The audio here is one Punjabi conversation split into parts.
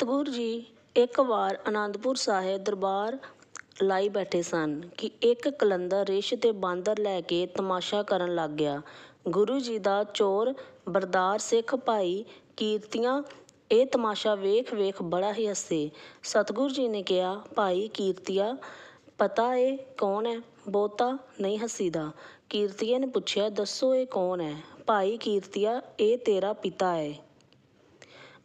ਸਤਿਗੁਰੂ ਜੀ ਇੱਕ ਵਾਰ ਅਨੰਦਪੁਰ ਸਾਹਿਬ ਦਰਬਾਰ ਲਾਈ ਬੈਠੇ ਸਨ ਕਿ ਇੱਕ ਕਲੰਦਰ ਰਿਛ ਤੇ ਬਾਂਦਰ ਲੈ ਕੇ ਤਮਾਸ਼ਾ ਕਰਨ ਲੱਗ ਗਿਆ। ਗੁਰੂ ਜੀ ਦਾ ਚੋਰ ਬਰਦਾਰ ਸਿੱਖ ਭਾਈ ਕੀਰਤੀਆਂ ਇਹ ਤਮਾਸ਼ਾ ਵੇਖ ਵੇਖ ਬੜਾ ਹੀ ਹੱਸੇ। ਸਤਿਗੁਰੂ ਜੀ ਨੇ ਕਿਹਾ, ਭਾਈ ਕੀਰਤੀਆ, ਪਤਾ ਏ ਕੌਣ ਹੈ ਬਹੁਤਾ ਨਹੀਂ ਹੱਸੀਦਾ। ਕੀਰਤੀਏ ਨੇ ਪੁੱਛਿਆ, ਦੱਸੋ ਇਹ ਕੌਣ ਹੈ ਭਾਈ ਕੀਰਤੀਆ, ਇਹ ਤੇਰਾ ਪਿਤਾ ਹੈ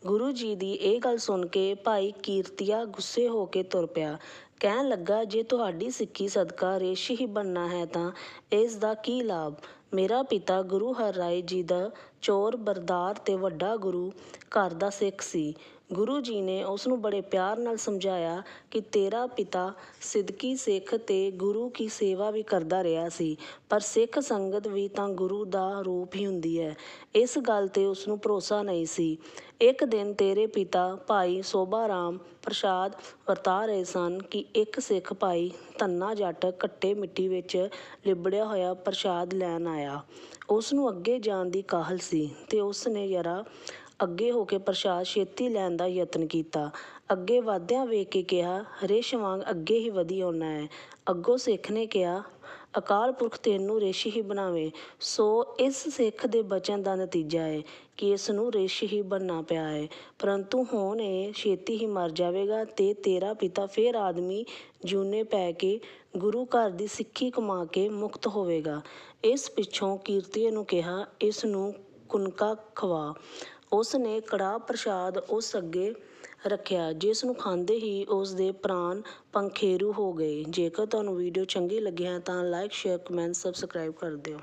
ਗੁਰੂ ਜੀ ਦੀ ਇਹ ਗੱਲ ਸੁਣ ਕੇ ਭਾਈ ਕੀਰਤੀਆ ਗੁੱਸੇ ਹੋ ਕੇ ਤੁਰ ਪਿਆ। ਕਹਿਣ ਲੱਗਾ, ਜੇ ਤੁਹਾਡੀ ਸਿੱਖੀ ਸਦਕਾ ਰੇਸ਼ ਹੀ ਬਣਨਾ ਹੈ ਤਾਂ ਇਸ ਦਾ ਕੀ ਲਾਭ? ਮੇਰਾ ਪਿਤਾ ਗੁਰੂ ਹਰਿਰਾਏ ਜੀ ਦਾ ਚੋਰ, ਬਰਦਾਰ ਅਤੇ ਵੱਡਾ ਗੁਰੂ ਘਰ ਦਾ ਸਿੱਖ ਸੀ। ਗੁਰੂ ਜੀ ਨੇ ਉਸ ਨੂੰ ਬੜੇ ਪਿਆਰ ਨਾਲ ਸਮਝਾਇਆ ਕਿ ਤੇਰਾ ਪਿਤਾ ਸਿਦਕੀ ਸਿੱਖ ਅਤੇ ਗੁਰੂ ਕੀ ਸੇਵਾ ਵੀ ਕਰਦਾ ਰਿਹਾ ਸੀ, ਪਰ ਸਿੱਖ ਸੰਗਤ ਵੀ ਤਾਂ ਗੁਰੂ ਦਾ ਰੂਪ ਹੀ ਹੁੰਦੀ ਹੈ। ਇਸ ਗੱਲ ਤੇ ਉਸ ਨੂੰ ਭਰੋਸਾ ਨਹੀਂ ਸੀ। ਇੱਕ ਦਿਨ ਤੇਰੇ ਪਿਤਾ ਭਾਈ ਸੋਭਾ ਰਾਮ ਪ੍ਰਸ਼ਾਦ ਵਰਤਾ ਰਹੇ ਸਨ ਕਿ ਇੱਕ ਸਿੱਖ ਭਾਈ ਧੰਨਾ ਜੱਟ ਘੱਟੇ ਮਿੱਟੀ ਵਿੱਚ ਲਿਬੜਿਆ ਹੋਇਆ ਪ੍ਰਸ਼ਾਦ ਲੈਣ ਆਇਆ। ਉਸ ਨੂੰ ਅੱਗੇ ਜਾਣ ਦੀ ਕਾਹਲ ਸੀ ਤੇ ਉਸ ਨੇ ਯਰਾ ਅੱਗੇ ਹੋ ਕੇ ਪ੍ਰਸ਼ਾਦ ਛੇਤੀ ਲੈਣ ਦਾ ਯਤਨ ਕੀਤਾ। ਅੱਗੇ ਵਾਧਿਆਂ ਵੇਖ ਕੇ ਕਿਹਾ ਰਿਛ ਵਾਂਗ ਅੱਗੇ ਹੀ ਵਧੀ ਆਉਣਾ ਹੈ। ਅੱਗੋਂ ਸਿੱਖ ਨੇ ਕਿਹਾ ਅਕਾਲ ਪੁਰਖ ਤੈਨੂੰ ਰਿਛ ਹੀ ਬਣਾਵੇ। ਸੋ ਇਸ ਸਿੱਖ ਦੇ ਬਚਨ ਦਾ ਨਤੀਜਾ ਹੈ ਕਿ ਇਸ ਨੂੰ ਰਿਛ ਹੀ ਬਣਨਾ ਪਿਆ ਹੈ ਪਰੰਤੂ ਹੁਣ ਇਹ ਛੇਤੀ ਹੀ ਮਰ ਜਾਵੇਗਾ ਤੇ ਤੇਰਾ ਪਿਤਾ ਫੇਰ ਆਦਮੀ ਜੂਨੇ ਪੈ ਕੇ ਗੁਰੂ ਘਰ ਦੀ ਸਿੱਖੀ ਕਮਾ ਕੇ ਮੁਕਤ ਹੋਵੇਗਾ। ਇਸ ਪਿੱਛੋਂ ਕੀਰਤੀਏ ਨੂੰ ਕਿਹਾ, ਇਸ ਨੂੰ ਕੁਨਕਾ ਖਵਾ। ਉਸ ਨੇ ਕੜਾਹ ਪ੍ਰਸ਼ਾਦ ਉਸ ਅੱਗੇ ਰੱਖਿਆ, ਜਿਸ ਨੂੰ ਖਾਂਦੇ ਹੀ ਉਸ ਦੇ ਪ੍ਰਾਣ ਪੰਖੇਰੂ ਹੋ ਗਏ। ਜੇਕਰ ਤੁਹਾਨੂੰ ਵੀਡੀਓ ਚੰਗੀ ਲੱਗੀ ਹੈ ਤਾਂ ਲਾਈਕ ਸ਼ੇਅਰ ਕਮੈਂਟ ਸਬਸਕ੍ਰਾਈਬ ਕਰ ਦਿਓ।